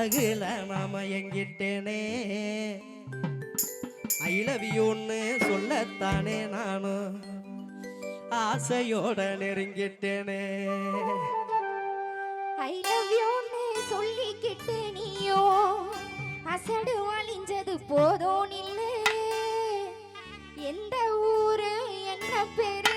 அழகுல நாம எங்கிட்டேனே? I love யூன்னு சொல்லத்தானே நானும் ஆசையோட நெருங்கிட்டேனே. ஐ லவ் நீயோ? அசடு அழிஞ்சது போதும் இல்லை எந்த ஊரு என்ன பேரு?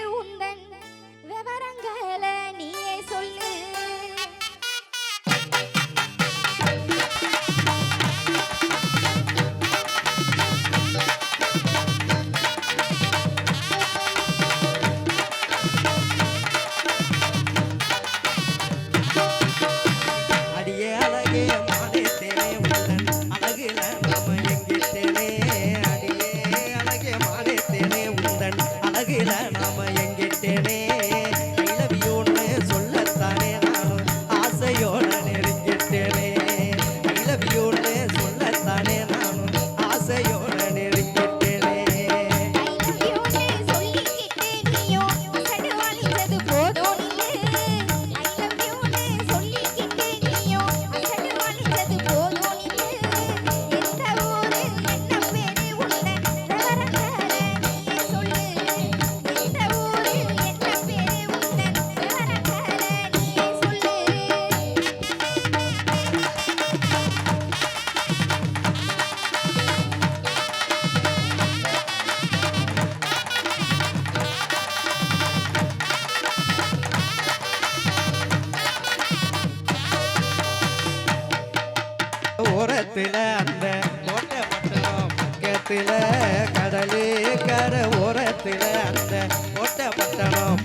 பக்கத்தில் அந்த கோட்டை பட்டணம்.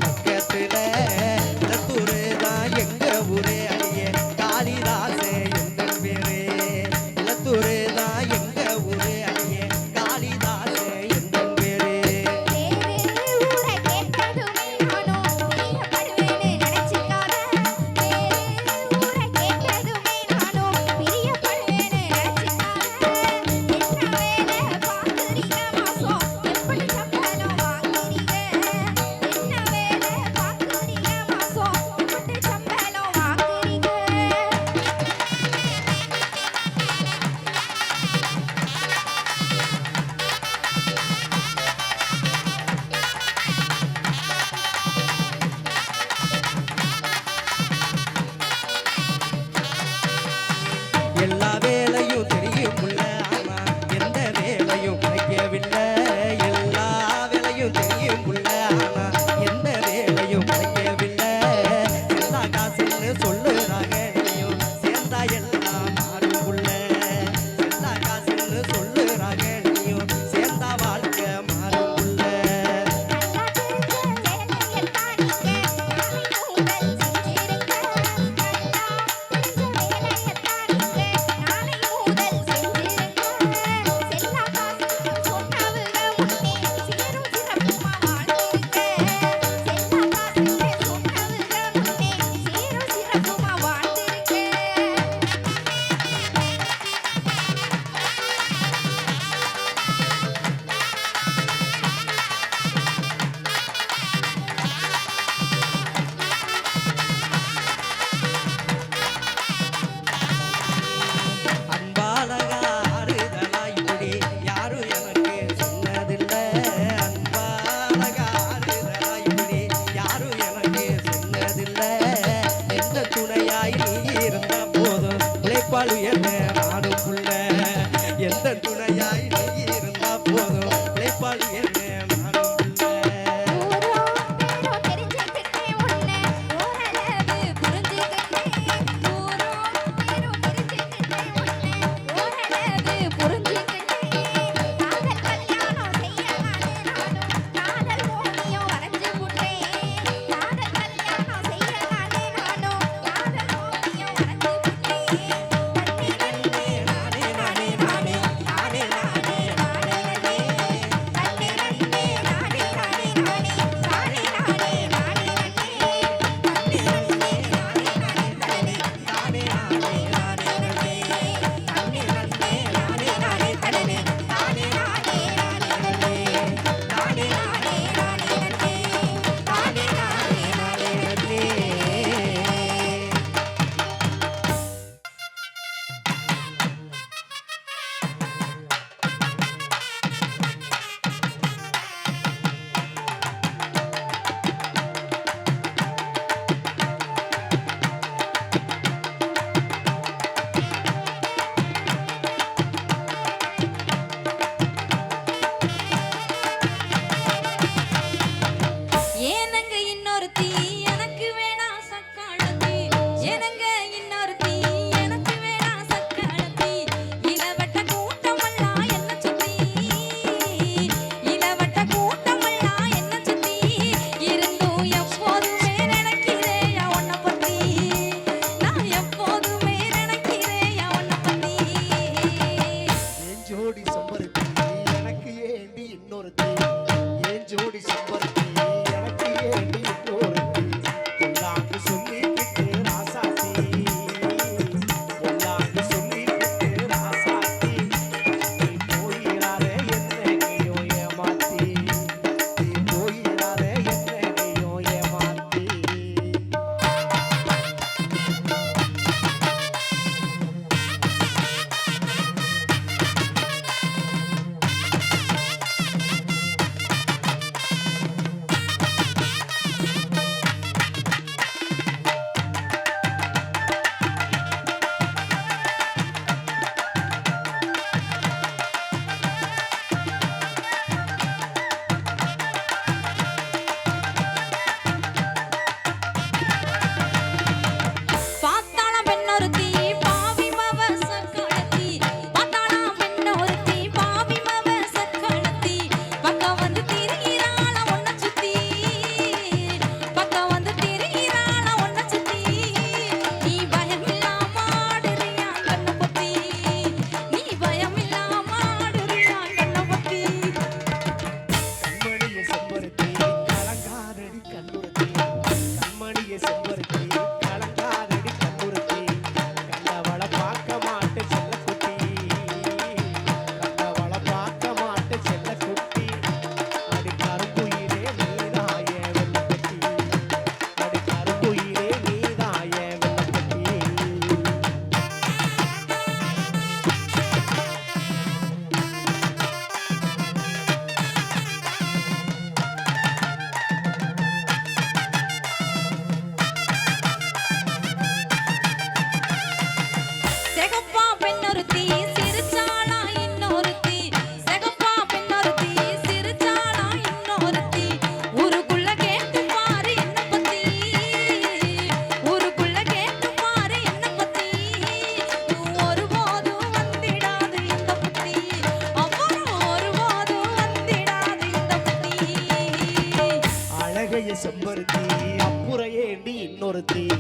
செம்பருத்தி அப்புறையேண்டி இன்னொருத்தி.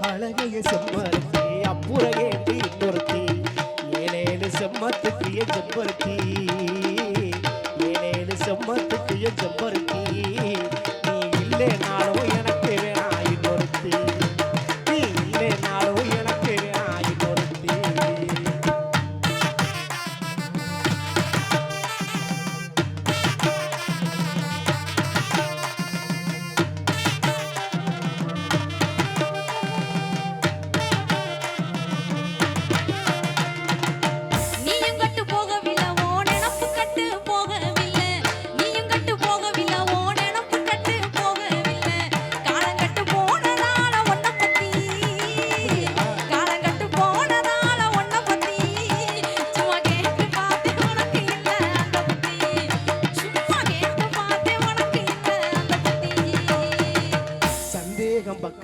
அழகைய செம்பருத்தி அப்புறையேண்டி இன்னொருத்தி. ஏழேழு செம்மத்துக்கு என் செம்பருத்தி.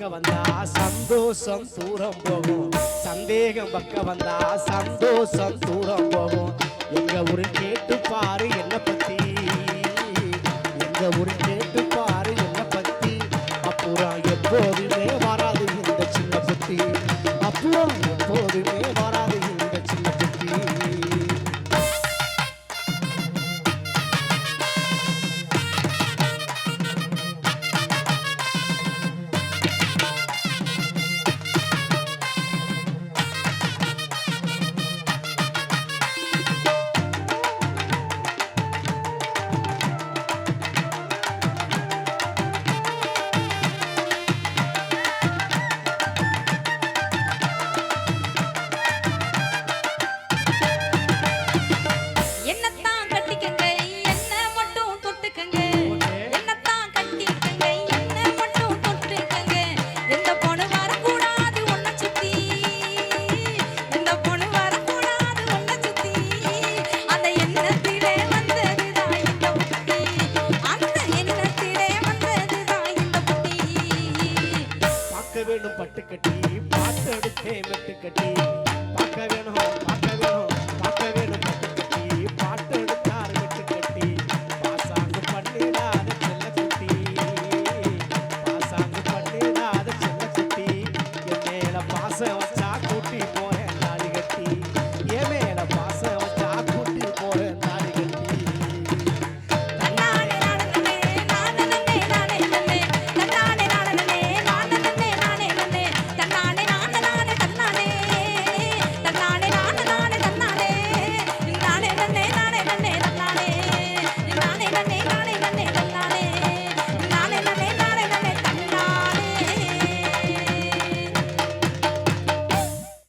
வந்தா சந்தோஷம் தூரம் போகும். சந்தேகம் பக்கம் வந்தா சந்தோஷம் தூரம் போகும். எங்க ஊரு கேட்டு பாரு என்ன பத்தி? எங்க ஊரு